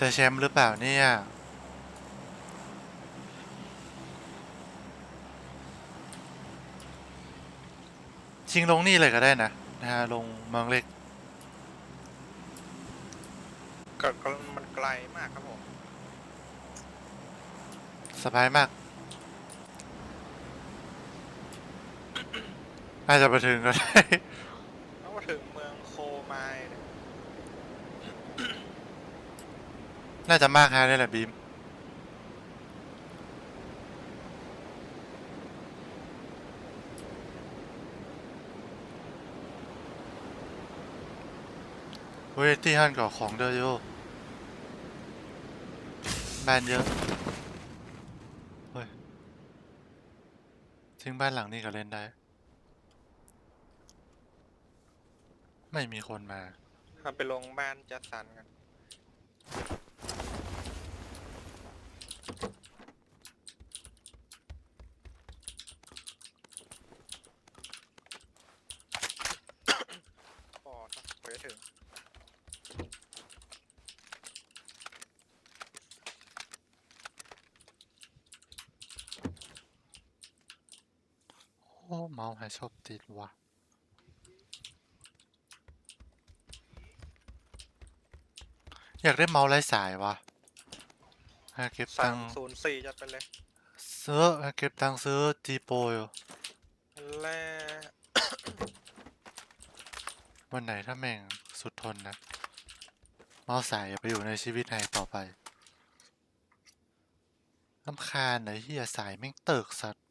จะแชมป์หรือเปล่าเนี่ย ชิงลงนี่เลยก็ได้นะนะฮะลงเมืองเล็กก็ก็มันไกลมากครับผม สบายมาก น่าจะไปถึงก็ได้ แล้วก็ถึงเมืองโคไมล์เน่าจะมากฮะนี่แหละบีมเฮ้ยที่ฮันก่อของเดอโยบ้านเยอะ เฮ้ย ทิ้งบ้านหลังนี้ก็เล่นได้ ไม่มีคนมาเราไปลงบ้านจัดสรรกัน พอถ้าไปถึง โอ้เมาส์หายชอบ ติดว่ะอยากได้เมาส์ไร้สายวะหาเก็บสั่ตังงค์ศูนย์สี่จัดไปเลยซื้อหาเก็บตังค์ซื้อจีโปอยู่และวันไหนถ้าแม่งสุดทนนะ เมาส์สายอย่าไปอยู่ในชีวิตไทยต่อไปลำคาญไหนที่สายแม่งเติกสัตว์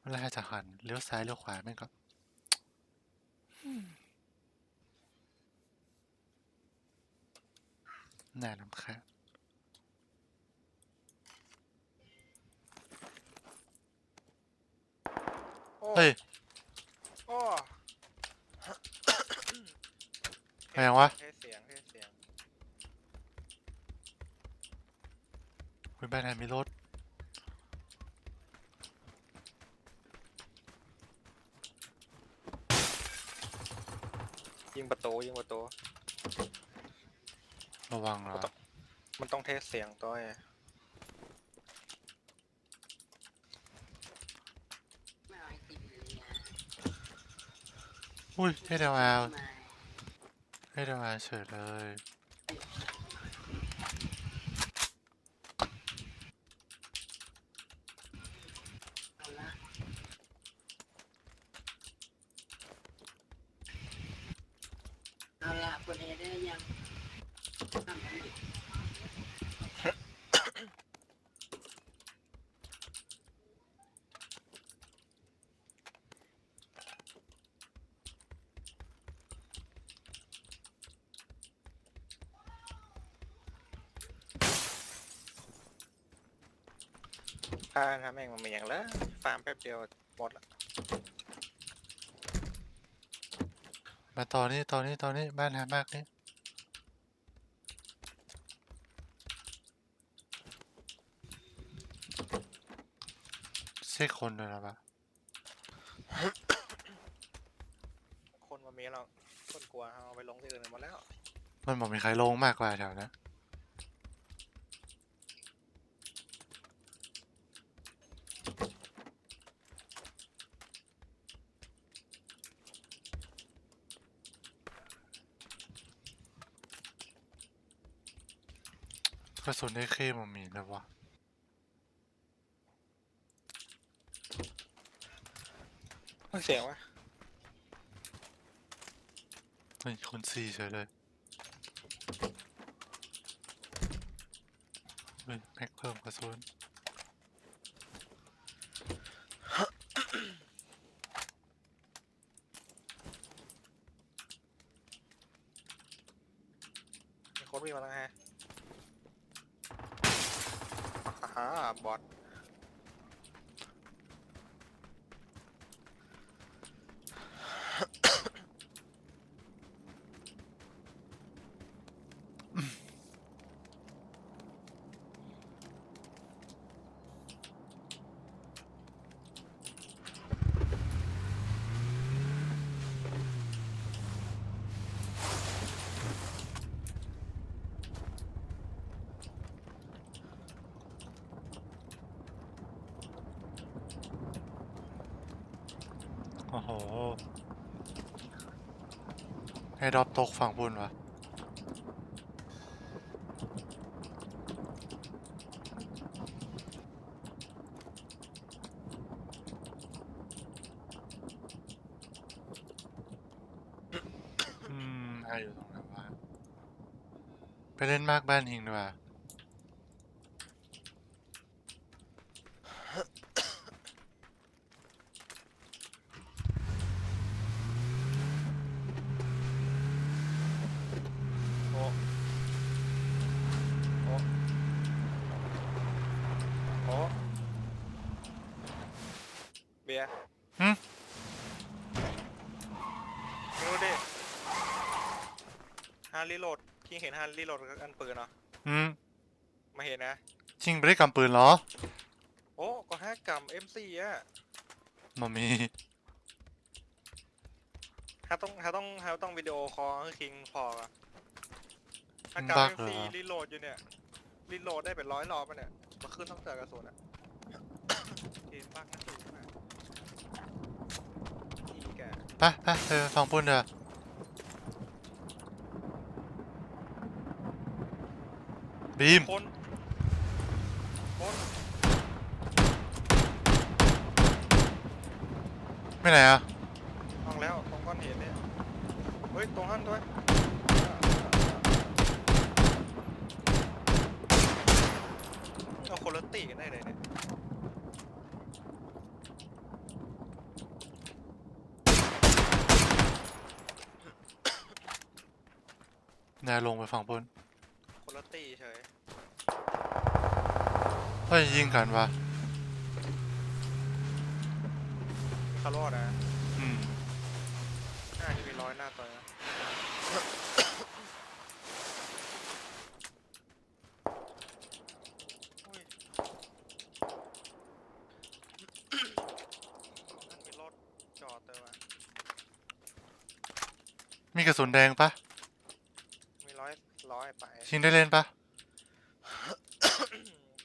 เวลาจะหันเลี้ยวซ้ายเลี้ยวขวาแม่งก็น่าลำคาญโอ้เฮ้ยโอ้อะไรวะเทสเสียงเทสเสียงคุณบ้านไหนมีรถ ยิงประตูยิงประตูระวังเหรอมันต้องเทสเสียงตัวไอ้อุ้ยให้ดาวเอาให้ดาวเอาเฉยเลย เอาละคนเอได้ยังทำอะไร ถ้าทำเองมันมีอย่างแล้วฟาร์มแป๊บเดียวหมดละมาต่อนี่ต่อนี่ต่อนี่บ้านหามากนี่ใช่คนเลยหรอปะคนมามีเราคนกลัวเอาไปลงที่อื่นหมดแล้ว มันบอกมีใครลงมากกว่าแถวนะ สุนได้เคมันมีนะวะเสียงวะเฮ้ยคุณสี่เฉยเลยเฮ้ยแม็กเพิ่มกระสุนมีคนวิ่งมาแล้วฮะ ฮ่าบ อทโห ให้ดรอปตกฝั่งบนวะอืมออยู่ตรงนั้นวะ ไปเล่นมากบ้านหิงดีกว่า โอ้โอ้โอ้เบี ยร์หึ ดูดิฮาร์รีโหลดคิงเห็นฮาร์รีโหลดกับอันปืนเหรออืมมาเห็นนะ ชิงไปได้กำปืนเหรอโอ้ก็ห้ากรัม M4 อะมามีฮาต้องฮาต้องฮาต้องวิดีโอคอลให้คิงพออะห้ามันกรัมบั๊กเหร M4 อรีโหลดอยู่เนี่ยรีโหลดได้เป็นร้อยรอบมันเนี่ยมาขึ้นต้องเจอกระสุนอะ เกมบั๊กนะ สูงมากอีแกไปไปไปฟังปุ่นเถอะบีม คนคนไม่ไหนอะต้องแล้วตรงก้อนหินเนี่ยเฮ้ยตรงนั้นด้วยเอาคนละตีกันได้เลยเนี่ย นายลงไปฝั่งบนคนละตีเฉยเฮ้ยยิงกันวะคารอดอะอืมน่าจะมีร้อยหน้าตัวนะอุ้ยนั่นมีรถจอดเลยวะมีกระสุนแดงปะมี ร้อยร้อยไปชิงได้เล่นปะ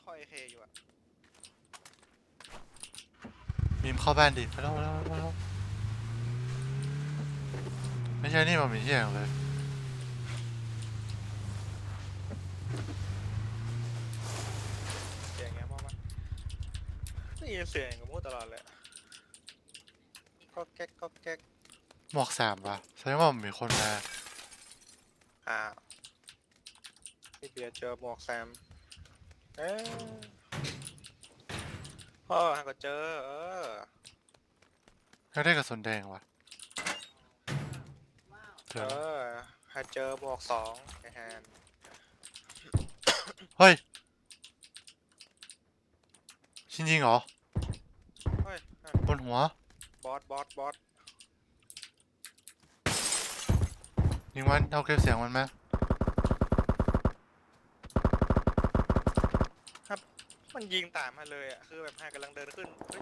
ค่อยเคอยู่อะบีมเข้าบ้านดิไปแล้วไปแล้วไปแล้วไม่ใช่นี่มันมีที่อย่างเลยเสียงเงี้ยมากมั้ยได้ยินเสียงกับมูดตลอดเลยอะก็แก๊กก็แก๊กหมวกสามปะแสดงว่ามันมีคนมาอ้าว พี่เบียร์เจอหมวกแซม เอ๊ะเออหาก็เจอ เออแล้วได้กระสุนแดงวะว้าวเถื่เออนอหาเจอหมวกสองไอแฮนเฮ้ยชินยิงเหรอเฮ้ยนั่นบนหัวบอสบอสบอสยิงมันเอาเก็บเสียงมันมามั นยิงตามมาเลยอะ คือแบบหากำลังเดินขึ้นเฮ้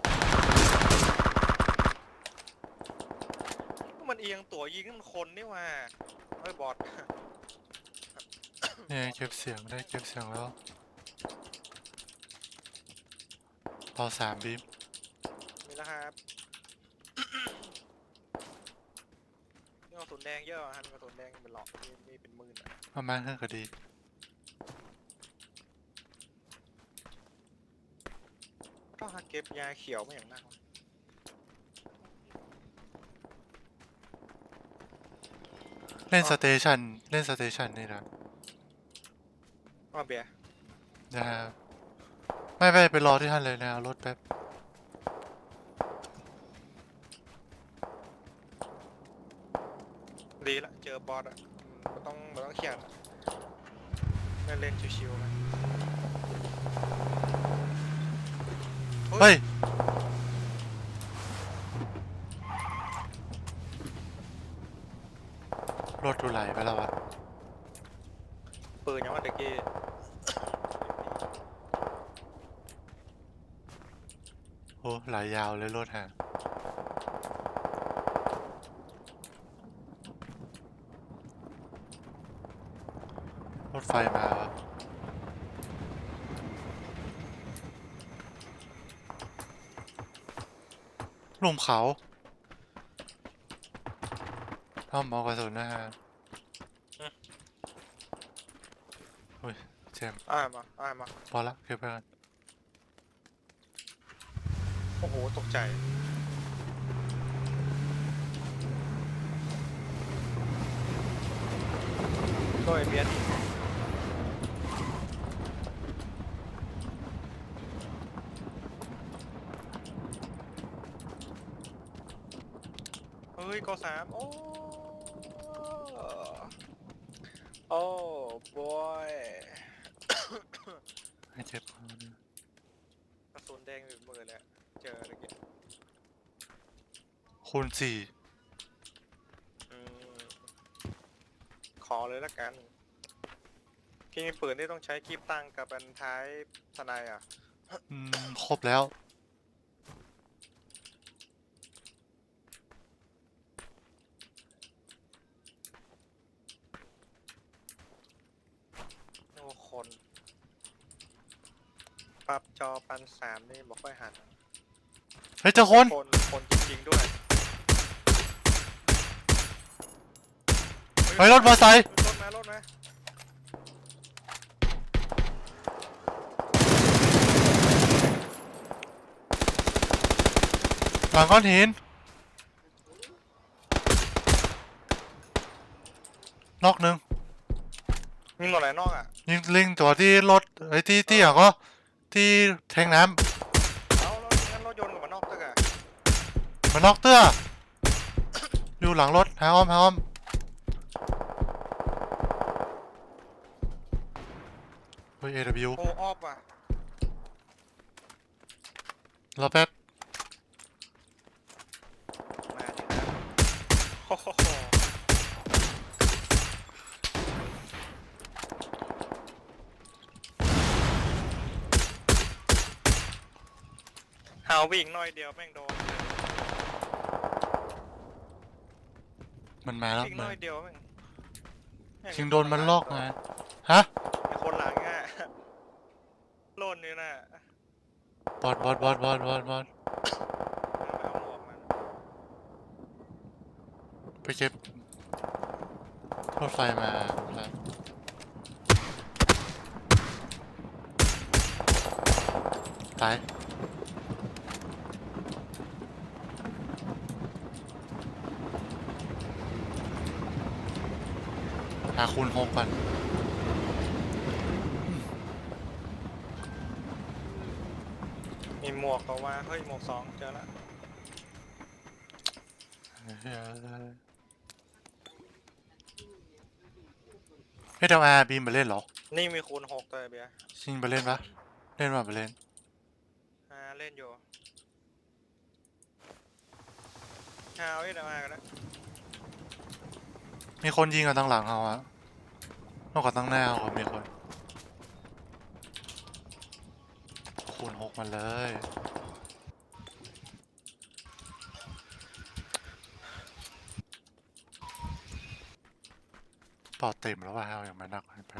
ยมันเอียงตัวยิงนั่นมันคนนี่หว่าเฮ้ยบอสเนี่ยเก็บเสียงได้เก็บเสียงแล้วเราสามบีมมีแล้วครับ นี่เอาสุนแดงเยอะอะฮะมีกระสุนแดงเป็นหลอกมีมีเป็นหมื่นอะประมาณขึ้นก็ดี ก็หาเก็บยาเขียวไม่อย่างนั้นวะเล่นสเตชันเล่นสเตชันนี่นะว่าเบียร์นะครับไม่ไม่ไปรอที่ท่านเลยนะเอารถแป๊บดีละเจอบอสอะอืมมันต้องมันต้องเขียนเล่นเล่นชิวๆนะ เฮ้ย รถดูไหลไปแล้ววะ ปืนยังว่าตะกี้โอ้ไหลยาวเลยรถฮะรถไฟมา วะลุ่มเขาอ้อมเอากระสุนนะฮะอุ้ยเจมส์อ้ายมาอ้ายมา พอละเก็บไปกันโอ้โห ตกใจโดยเบียดอีก เฮ้ยกอสามโอ้โอ้บอยให้เจ็บพอนะกระสุนแดงอยู่มือเลยอะเจออะไรเงี้ยคูณสี่อืมขอเลยละกัน พี่มีปืนที่ต้องใช้กีบตั้งกับอันท้ายทนายอะ อืม ครบแล้ว โอ้คน ป รับจอปันสามนี่บอกค่อยหันเฮ้ยเจอคน คนคนจริงๆด้วยเฮ้ยรถมอเตอร์ไซค์ รถมารถมาหลังก้อนหินนอกหนึ่งมีหมดหลายนอกอะ ยิงลิงตัวที่รถไอ้ที่ที่อย่างก็ ที่แทงน้เอารถงั้นรถยนต์กับมานอกตึกอะำมันนอกเตื้ออยู่หลังรถหาอ้อมหาอ้อมเฮ้ย AW โอ้ออฟอะรอแป๊บ มาดินะโอ้โหหา ววิ่งหน่อยเดียวแม่งโดนมันมาแล้ววิ่งหมาน่อยเดียวแม่งแม่ชิงโดนมันลอกไงฮะมีคนหลังอะโล่นนี่นะบอดบอดบอดบอดบอดบอดเอาหมวกมันไปเก็บรถไฟมาครับตาย หาคูณหกก่อนมีหมวกก็ว่า เฮ้ย หมวกสองเจอละเฮ้ยเดาอาบีมไปเล่นเหรอ นี่มีคูณหกตัวไอ้เบียร์ชิงไปเล่นปะเล่นปะไปเล่น อ่า เล่นอยู่หาวเอ็ดเอามากันนะ มีคนยิงกันตั้งหลังเอาอะนอกจากตั้งหน้าเอาก็มีคนคูณหกมาเลย ปอดเต็มแล้วว่าเอาอย่างมานักให้ไป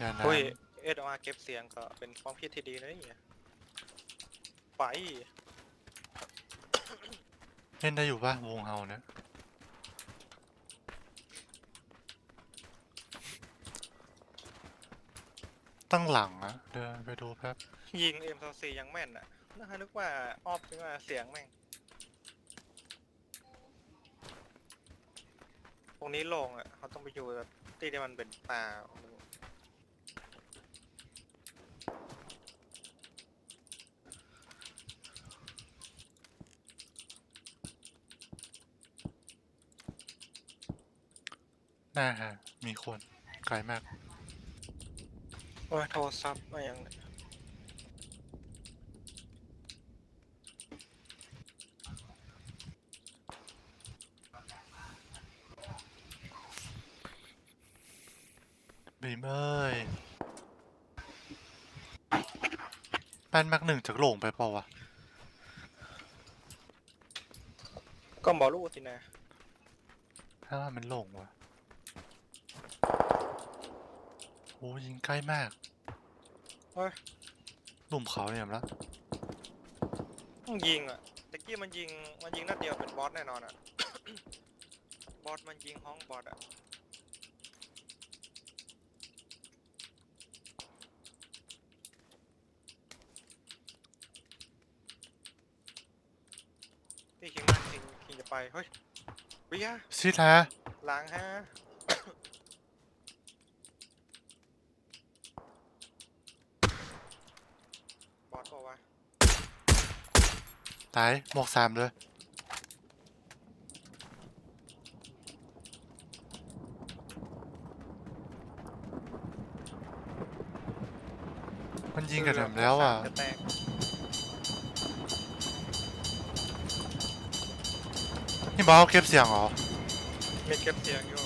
ยานาเฮ้ยเอ็ดเอามาเก็บเสียงก็เป็นความคิดที่ดีนะเนี่ยไป เล่นได้อยู่ปะวงเฮาเนี่ย ตั้งหลังอะเดินไปดูแป๊บยิงเอ็มซียังแม่นอะน่านึกว่าออฟนึกว่าเสียงแม่ง ตรงนี้โลงอะเขาต้องไปอยู่แบบที่ที่มันเป็นป่าหน้าฮะมีคนไกลมาก โอ้ยโทรศัพท์มาอย่างเนี่ยบีมเอ้ยแป้นแม็กหนึ่งจากโหลงไปเปล่าวะ ก็บอกลูกสินะ ถ้าว่ามันโหลงวะ โอ้ยิงใกล้มากเฮ้ยหลุมเขาเนี่ยแล้วต้องยิงอะตะกี้มันยิงมันยิงนัดเดียวเป็นบอสแน่นอนอะ บอสมันยิงห้องบอสอะนี่คิงมาคิงคิงจะไป เฮ้ยเบียร์ชิดฮะล้างฮะ บอสบอกว่า ตายหมวกสามเลยมันยิงกันแถมแล้วอะจะแตกนี่บอสเอาเก็บเสียงเหรอ มีเก็บเสียงอยู่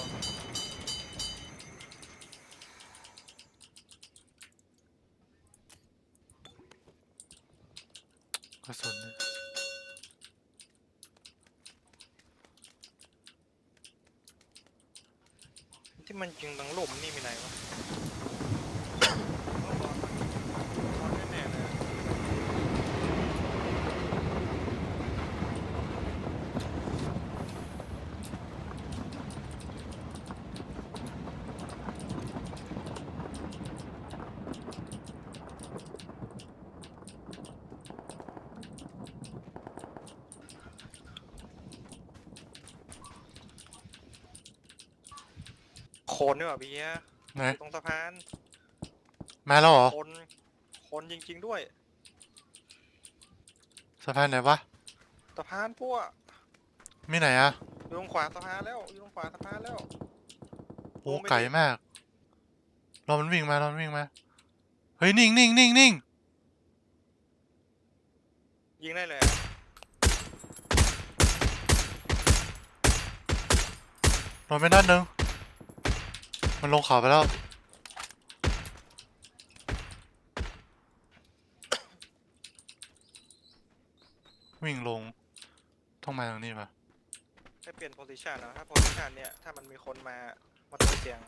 กระสุน ที่มันยิงตังล่มนี่มีไหนวะต้องบอสบอสแน่ๆเลย โคน ด้วยว่ะเบียร์ไหนตรงสะพานมาแล้วเหรอคนคนจริง ๆด้วยสะพานไหนวะสะพานพวกมีไหนอะอยู่ตรงขวาสะพานแล้วอยู่ตรงขวาสะพานแล้วโอ้โอ้ไม่ไกลได้มากรอมันวิ่งมารอมันวิ่งมาเฮ้ยนิ่งนิ่งนิ่งนิ่งยิงได้เลยอะโดนไปนัดหนึ่ง มันลงเขาไปแล้ว วิ่งลงต้องมาทางนี้ปะให้เปลี่ยนโพซิชันนะถ้าโพซิชันเนี่ย ถ้ามันมีคนมา มาตัวเสียง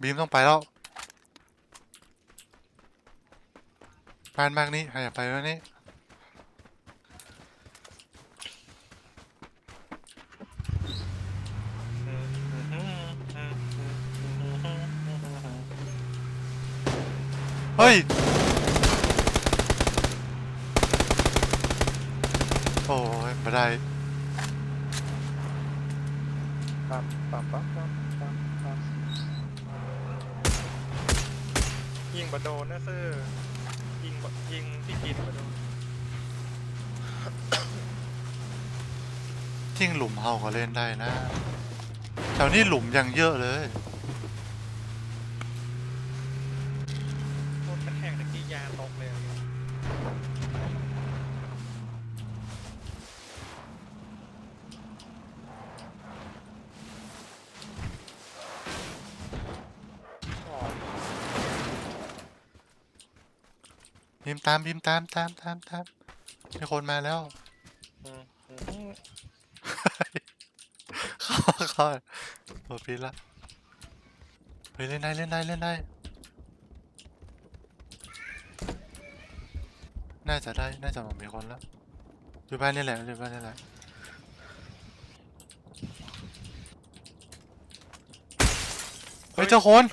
บีมต้องไปแล้วบ้านมากนี้ใครอยากไปแล้วนี่ เฮ้ย โอ้ยไม่ได้ปั๊มปั๊มปั๊มปั๊มปั๊มปั๊มยิงบะโดนนะซื่อยิงบะยิงที่กินบะโดนทิ้งหลุมเฮาก็เล่นได้นะ แถวนี้หลุมยังเยอะเลย โคตรกระแทกตะกี้ยาตกเลยอะอ๋อ บีมตามบีมตามตามตามตามมีคนมาแล้วอืมอืมเข้าเข้าเปิดปีละเฮ้ยเล่นได้เล่นได้เล่นได้ น่าจะได้ น่าจะมีคนแล้วอยู่บ้านนี่แหละอยู่บ้านนี่แหละเฮ้ยเจ้าคน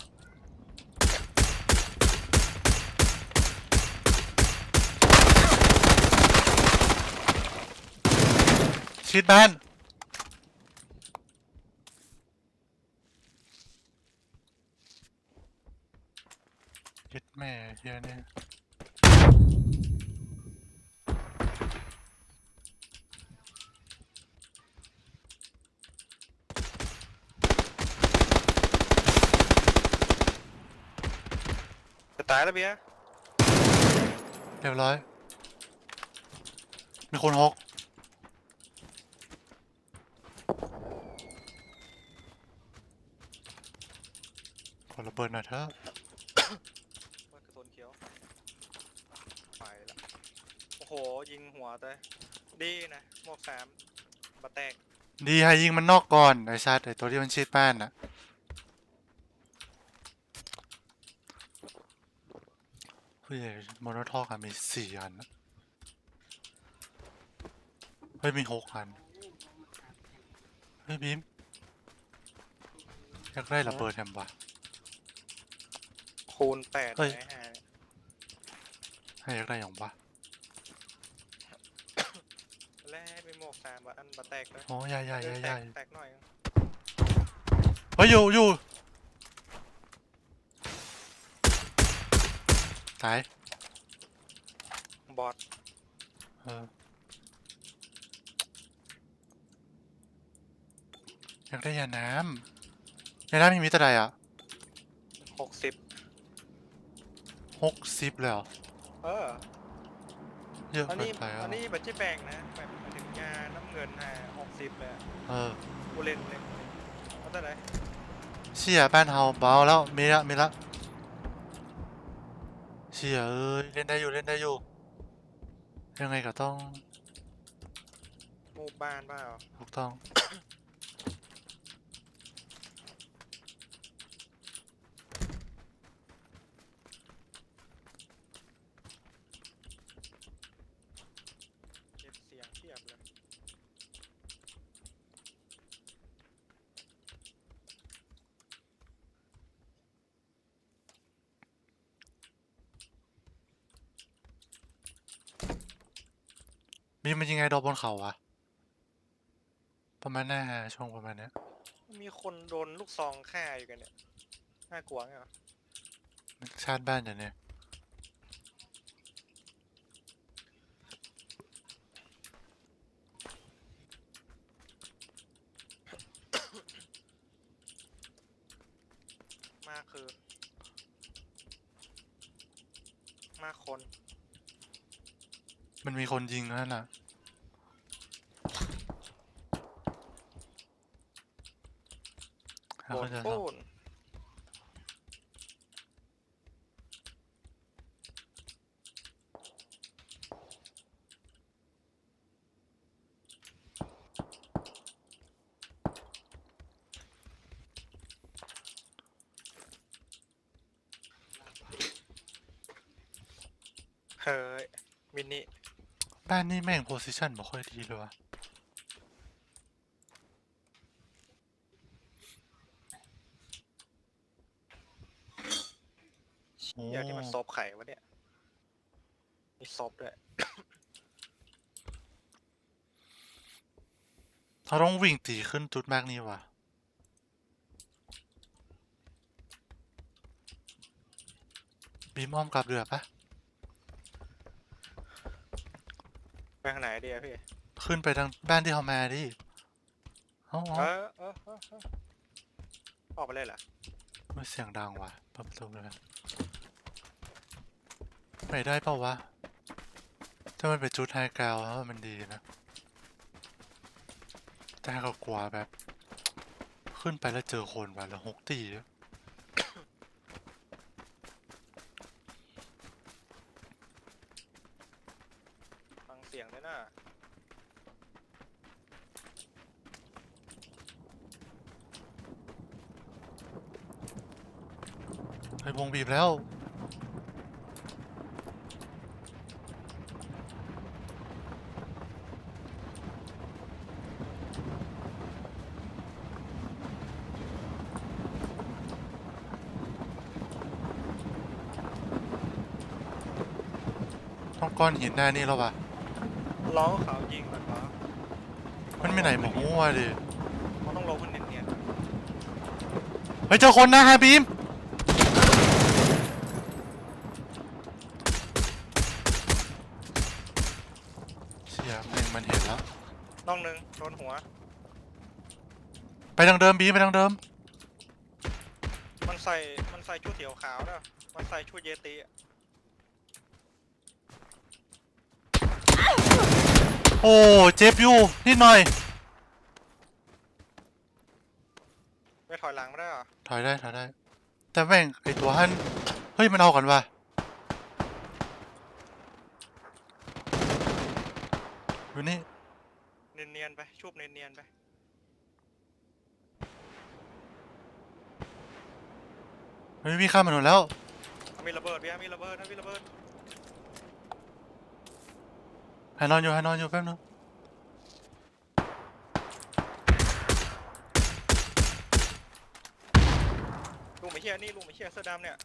ชิดบ้านยึดแม่เฮียเนี่ยจะตายแล้วเบียร์เรียบร้อย มีคนฮอกขอระ เบิดหน่อยเถอะว่ากระสุนเขียวไปละโอ้โห ยิงหัวแต่ดีนะหมวกสามบะแตกดีให้ยิงมันนอกก่อนไอ้ชัดไอ้ตัวที่มันชิดบ้านน่ะผู้ใหญ่โมโนทอกอะมีสี่อันนะเฮ้ยมีหกอันเเฮ้ยบีมอยากได้ระเบิดแฮมวะ คูณแปดเฮ้ย ไหนฮะให้อยากได้อย่างวะแล่ไปหมวกสามบาอันบาแตกเลยโอ้ยใหญ่ใหญ่เออใหญ่แตใหญ่กแตกหน่อยเฮ้ยอยู่อยู่ตายบอดเอออยากได้ยาน้ำยาน้ำมีมีแต่ใดอะ หกสิบ หกสิบเลยเหรอเออเยอะอันเกินี้นไปอะอันนี้บัตรแบงนะแบบหมายถึงยาน้ำเงินฮะหกสิบเลยเออกูเล่นเลยเอาแต่ไหนเชี่ยบ้านเฮาเบาแล้วมีละมีละเชี่ยเอ้ยเล่นได้อยู่เล่นได้อยู่ ยังไงก็ต้อง หมู่บ้านเปล่าถูกต้อง เก็บเสียงเทียบเลย มีมันยังไงดอกบนเขาวะประมาณหน้าช่วงประมาณเนี้ยมีคนโดนลูกซองฆ่าอยู่กันเนี่ย น่ากลัวไงวะมันชาติบ้านเดี๋ยวนี้มากคือ มากคน มันมีคนยิงนั่นน่ะหาโบคนนจะ ปูนเฮ้ยมินิบ้านนี่แม่งโพสิชันไม่ค่อยดีเลยวะ โอ้อย่างที่มันซบไข่วะเนี่ย มีซบด้วยเขาต้องวิ่งตีขึ้นจุดมากนี่วะบีมอ้อมกลับเรือปะไปทางไหนดีอะพี่ ขึ้นไปทางบ้านที่เขามาดิเอ้าเอเอ้าอเออเออเออออกไปเลยเหรอ ไม่เสียงดังว่ะเปิดประตูเลย ไปได้เปล่าวะ ถ้ามันเป็นจุดไฮกราวด์แล้วมันดีนะ แต่ก็กลัวแบบ ขึ้นไปแล้วเจอคนว่ะแล้วหกตีอะฟังเสียงด้วยนะไอ้วงบีบแล้ว ก้อนหินหน้านี่แล้ววะร้องเขายิงก่อนวะมันไม่ไหนหมหัวดิเขาต้องลงมันเนียนเฮ้ยเจอคนนะฮะบีมเชี่ยแม่งมันเห็นแล้วๆน้องหนึ่งโดนหัว ไปทางเดิมบีมไปทางเดิม มันใส่ มันใส่ชุดเขียวขาวนะมันใส่ชุดเยติอะ อ้เจ็บอยู่นิดหน่อยไม่ถอยหลังไม่ได้เหรอถอยได้ถอยได้ แต่แม่งไอตัวฮันเฮ้ยมันเอากันว่ะดูนี่เนียนๆไปชุบเนียนๆไปเฮ้ยมีข้ามถนนแล้วมีระเบิดพี่ฮะมีระเบิดนะมีระเบิด หานอนอยู่หานอนอยู่แป๊บนึงลุงไม่เชี่ยนี่ลุงไม่เชี่ยเสื้อดำเนี่ย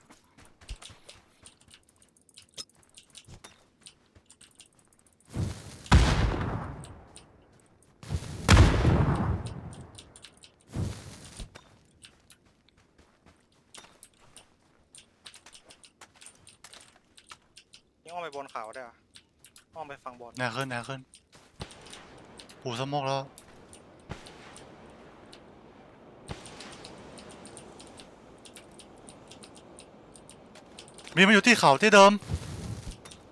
ยังออกไปบนเขาได้เห อ้อมไปฝั่งบนแน่ขึ้นแน่ขึ้นหูสมกแล้ว มีมาอยู่ที่เขาที่เดิม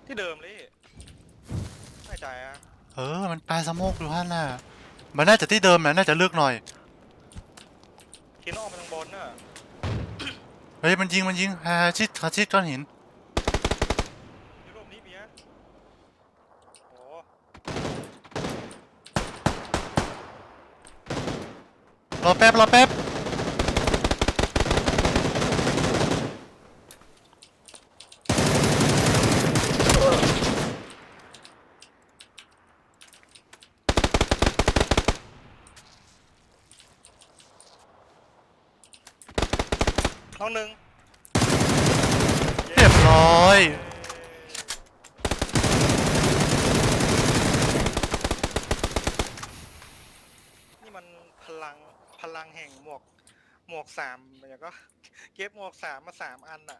ที่เดิมเลยไม่ใจอะเออ มันปลายสมกอยู่ฮั่นน่ะ มันน่าจะที่เดิมนะน่าจะเลือกหน่อยทีนอ้อมไปทางบนเนอะเฮ้ย มันยิง มันยิงฮาชิดฮาชิดก้อนหิน ยุโรปนี้เบียร์โอ้ ร อแป๊บรอแป๊บ น้องหนึ่ง เรียบร้อย นี่มันพลังพลังแห่งหมวก หมวกสาม อย่างก็เก็บหมวกสามมาสามอันอะ